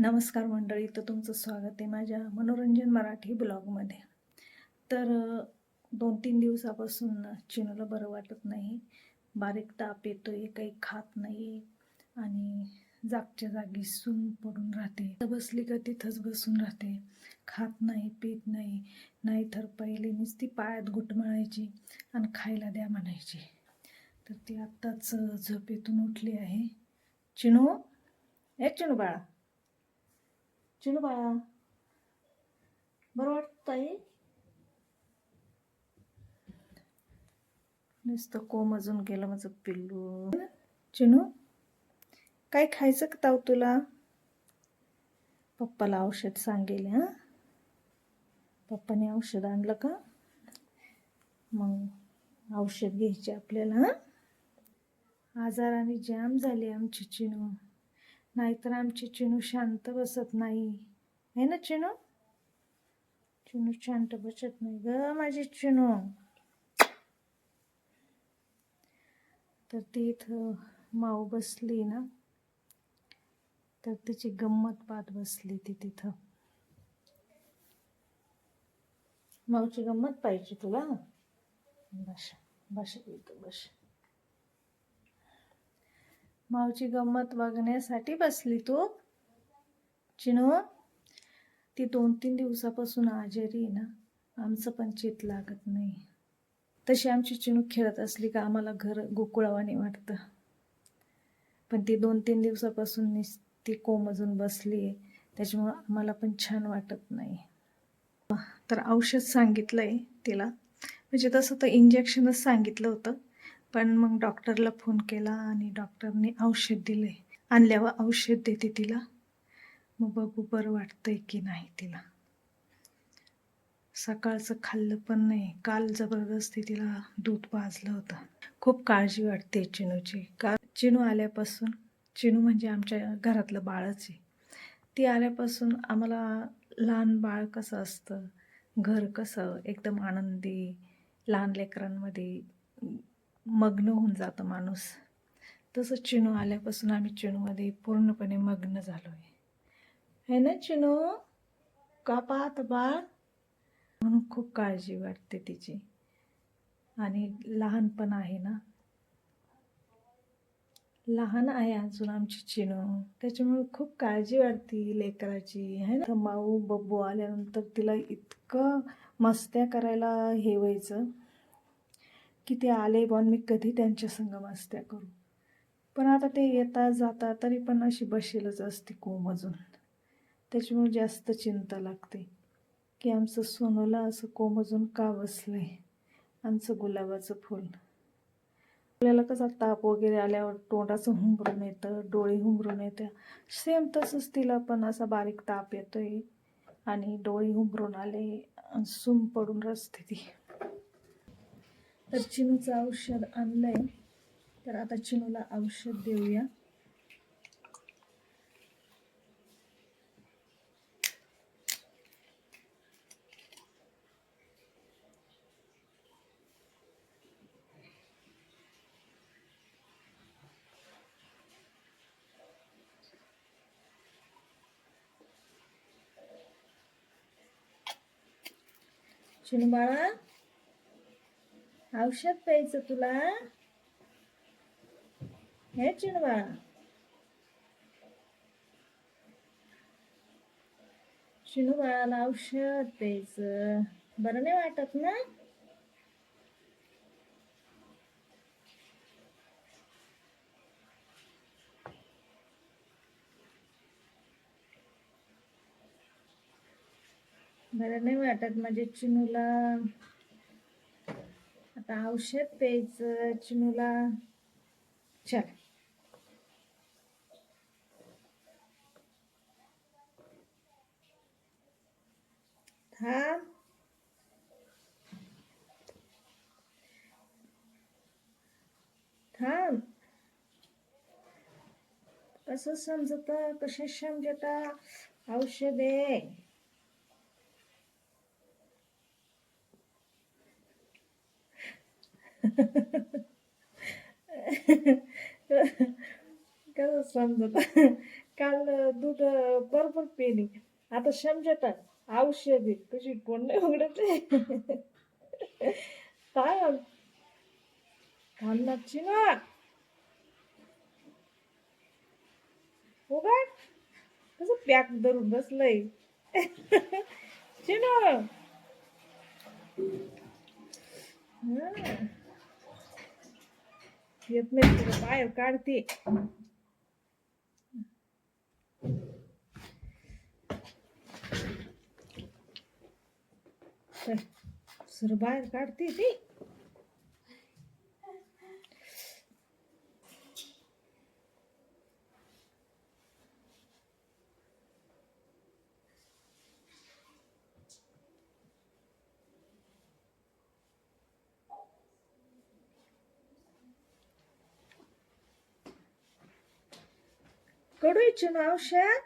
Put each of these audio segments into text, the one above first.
नमस्कार मंडळी तर तुमचं स्वागत आहे माझ्या मनोरंजन मराठी ब्लॉगमध्ये. तर दोन तीन दिवसापासून चिनूला बरं वाटत नाही. बारीक ताप येतो आहे काही खात नाही आणि जागच्या जागी सून पडून राहते. तर बसली का तिथंच बसून राहते. खात नाही पीत नाही नाहीतर पहिले नुसती पायात घुटमळायची आणि खायला द्या म्हणायची. तर ती आत्ताच झोपेतून उठली आहे. चिनू? ए चिनू बाळा. चिनू बाळा बरं वाटतंय नुसतं कोम अजून गेलं माझं पिल्लू. चिनू काय खायचं का ताव तुला? पप्पाला औषध सांगेल हां? पप्पाने औषध आणलं का? मग औषध घ्यायचे आपल्याला आजाराने जाम झाली आमची चिनू. नाहीतर आमची चिनू शांत बसत नाही. आहे ना चिनू? चिनू शांत बसत नाही ग माझी चिनू. तर ती इथं माऊ बसली ना तर तिची गंमत पाहत बसली ती तिथं. माऊची गंमत पाहिजे तुला? बस बस बस. मावची गंमत बघण्यासाठी बसली तू. चिनू ती दोन तीन दिवसापासून आजारी आहे ना आमचं पण चित लागत नाही. तशी आमची चिनू खेळत असली का आम्हाला घर गोकुळावाने वाटतं. पण ती दोन तीन दिवसापासून निस ती कोमजून बसली आहे त्याच्यामुळं आम्हाला पण छान वाटत नाही. तर औषध सांगितलं आहे तिला. म्हणजे तसं तर इंजेक्शनच सांगितलं होतं. पण मग डॉक्टरला फोन केला आणि डॉक्टरने औषध दिले. आणल्यावर औषध देते तिला. मग बघू बरं वाटतंय की नाही तिला. सकाळचं खाल्लं पण नाही. काल जबरदस्ती तिला दूध पाजलं होतं. खूप काळजी वाटते चिनूची. का चिनू आल्यापासून चिनू म्हणजे आमच्या घरातलं बाळच आहे. ती आल्यापासून आम्हाला लहान बाळ कसं असतं घर कसं एकदम आनंदी लहान लेकरांमध्ये मग्न होऊन जातं माणूस. तसं चिनू आल्यापासून आम्ही चिनूमध्ये पूर्णपणे मग्न झालो आहे है ना चिनू? का पाहत बाळ? म्हणून खूप काळजी वाटते तिची. आणि लहान पण आहे ना. लहान आहे अजून आमची चिनू. त्याच्यामुळे खूप काळजी वाटते लेकराची. आहे ना? माऊ बब्बू आल्यानंतर तिला इतकं मस्त्या करायला हे व्हायचं. की ते आले बॉन मी कधी त्यांच्या संग मस्त्या करू? पण आता ते येता जाता तरी पण अशी बसेलच असते कोमजून त्याच्यामुळे जास्त चिंता लागते. की आमचं सोनूला असं कोमजून का बसलंय? आमचं गुलाबाचं फूल. आपल्याला कसा ताप वगैरे आल्यावर तोंडाचं हुंबरून येतं डोळे हुंबरून येत्या सेम तसंच तिला पण असा बारीक ताप येतोय आणि डोळे हुंबरून आले आणि सूम पडून रचते ती. तर चिनूचं औषध आणलंय. तर आता चिनूला औषध देऊया. चिनू बाळा औषध प्यायचं तुला? हे चिनू बाळा बाळाला औषध प्यायचं. बरं नाही वाटत ना? बरं नाही वाटत माझ्या चिनूला. आता औषध प्यायचं चिनूला चल. थांब. थांब. कसं समजत कसे समजता? औषधे. कसं समजत? काल दूध बरोबर पेली. आता समजत औषधी औषध आहे. कोण नाही उघडत? काय खाल्लाची ना. हो उघड कसं पॅक धरून बसलंय? चिनो. हा. येत नाही तुला बाहेर काढते सर कडू इच्छिन औषध?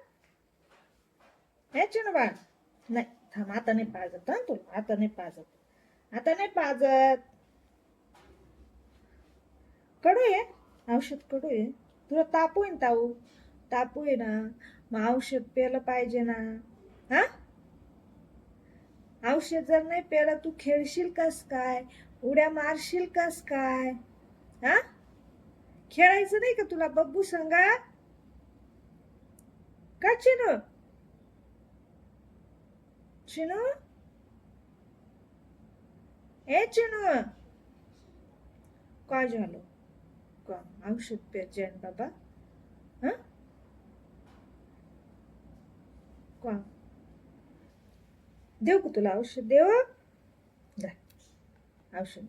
याचे ना बाळ नाही थांब आता नाही पाजत हा तू आता नाही पाजत. आता नाही पाजत. कडू आहे औषध कडू आहे तुला तापू आहे ना ताऊ. तापू आहे ना. मग औषध पेलं पाहिजे ना. हा? औषध जर नाही पेलं तू खेळशील कस काय? उड्या मारशील कस काय? हा? खेळायचं नाही का तुला बब्बू सांगा का चिनू चिनू ए चिनू काय झालं का औषध प्यायचे बाबा हा का देऊ का तुला औषध देऊ द्या औषध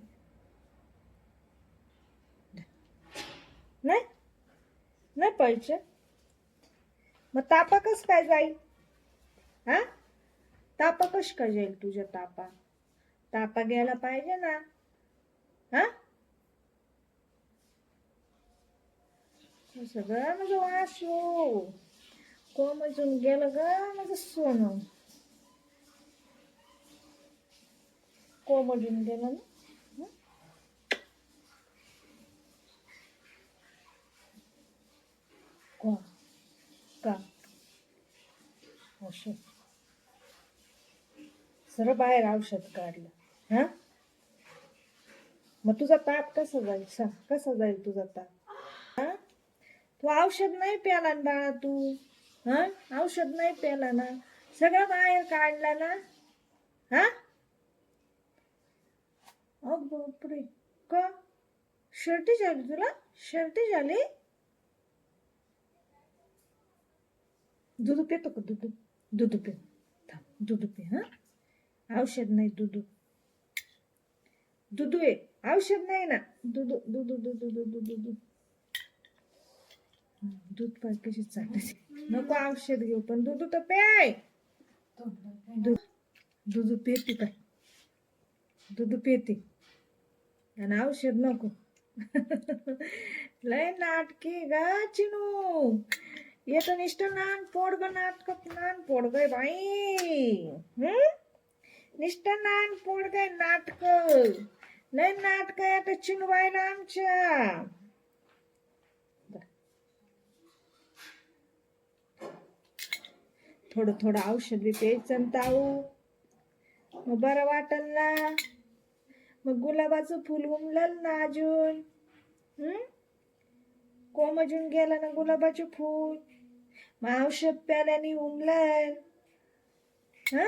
द्या. नाही नाही पाहिजे मग तापा कस काय जाईल हा तापा कश काय जाईल तुझ्या तापा तापा घ्यायला पाहिजे ना हा सगळं माझं वाशो कोमजून गेलं ग माझं सोनं कोमजून गेलं ना हं? का का औषध. सरळ बाहेर औषध काढलं. हा? मग तुझा ताप कसा जाईल? सांग कसा जाईल तुझा ताप? हा? तू औषध नाही प्याला ना बाळा तू. हा? औषध नाही प्याला ना. सगळं बाहेर काढला ना. हा? अग बापरे. का? शर्टी झाली तुला? शर्टी झाली? दूध पितो का दूध? दूध पे. थांब दूध पे हा? औषध नाही दूध. दूध आहे. औषध नाही ना. दूध दूध दूध दूध दूध दूध. पाय कशी चाटायची नको औषध घेऊ पण दूध तर प्याय. दूध दूध पिते काय दूध पिते आणि औषध नको. लय नाटकी गा चिनू. ये तो निष्ठ नान पोड गनात नाटक नान पोड गय बाई हम्म? निष्ठ नान पोड गए नाटक लय नाटक आता चिनवायला आमच्या थोडं थोडं औषध बी प्यायचं न ताऊ मग बरं वाटल ना? मग गुलाबाचं फुल उमलल ना अजून? हम्म? कोमजून गेला ना गुलाबाचे फूल? मग औषध प्याल्याने उमलल हा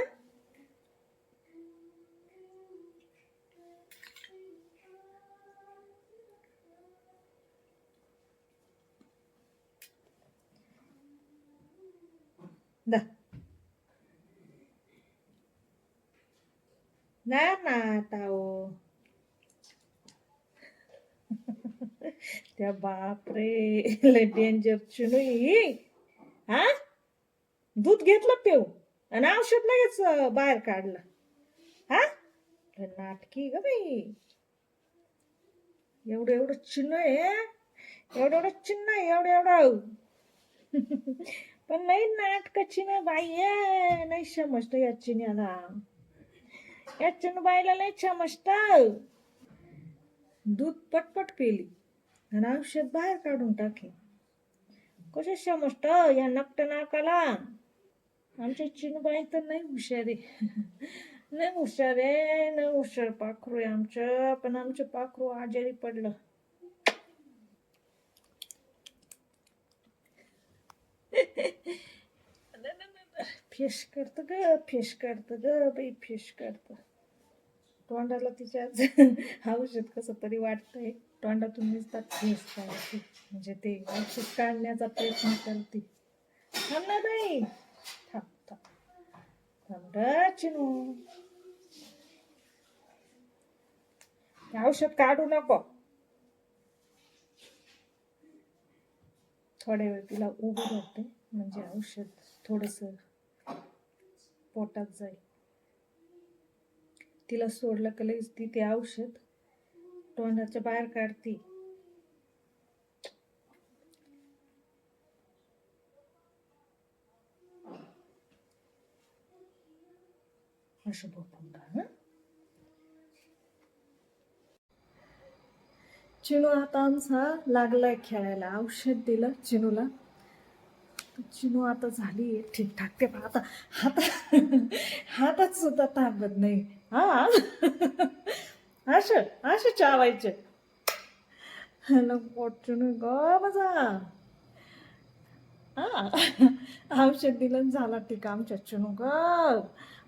दा ना ना ताओ त्या बापरे लय डेंजर चिनुई हा? दूध घेतलं पिऊ आणि औषध लगेच बाहेर काढलं. हा? नाटकी ग बाई. एवढं एवढं चिन्ह आहे एवढं एवढं चिन्ह आहे एवढं एवढं पण नाही नाटक चिन्ह बाई आहे. नाही समजत या चिन्हाला. या चिन्ह बाईला नाही समजत दूध पटपट पेली. आणि औषध बाहेर काढून टाकले कशा समजत या नकट नाकाला? आमच्या चिनबाई तर नाही हुशारी नाही हुशार आहे नाही हुशार पाखरू आहे आमचं. पण आमचं पाखरू आजारी पडलं. फेस करत ग फेस करत ग बाई फेस करत. तोंडाला तिच्या औषध कसं तरी वाटतंय. तोंडातून दिसतात काढते म्हणजे ते औषध काढण्याचा प्रयत्न करते. थांब ना बाई. थांब थांब. थांब चिनू. औषध काढू नको. थोड्या वेळ तिला उभं राहते. म्हणजे औषध थोडस पोटात जाईल. तिला सोडलं का लगेच ती ते औषध? तोंडाच्या बाहेर काढते. असं बघून हं? चिनू आता आमचा लागलाय खेळायला. औषध दिलं चिनूला. चिनू आता झाली ठीकठाक ते पण आता हात हातात सुद्धा ताबत नाही. हा असं असं चावायचं. चिनू ग माझा. हा. औषध दिलं झाला ठीक आमच्या चिनू ग.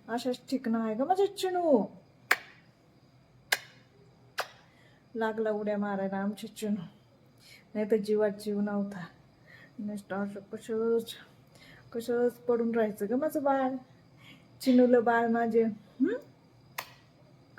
अशाच ठीक नाही ग माझ्या चिनू. लागला उड्या मारायला आमच्या चिनू. नाही तर जीवात जीव नव्हता. नुसतं असं कसंच कसंच पडून राहायचं ग माझं बाळ. चिनूलं बाळ माझे?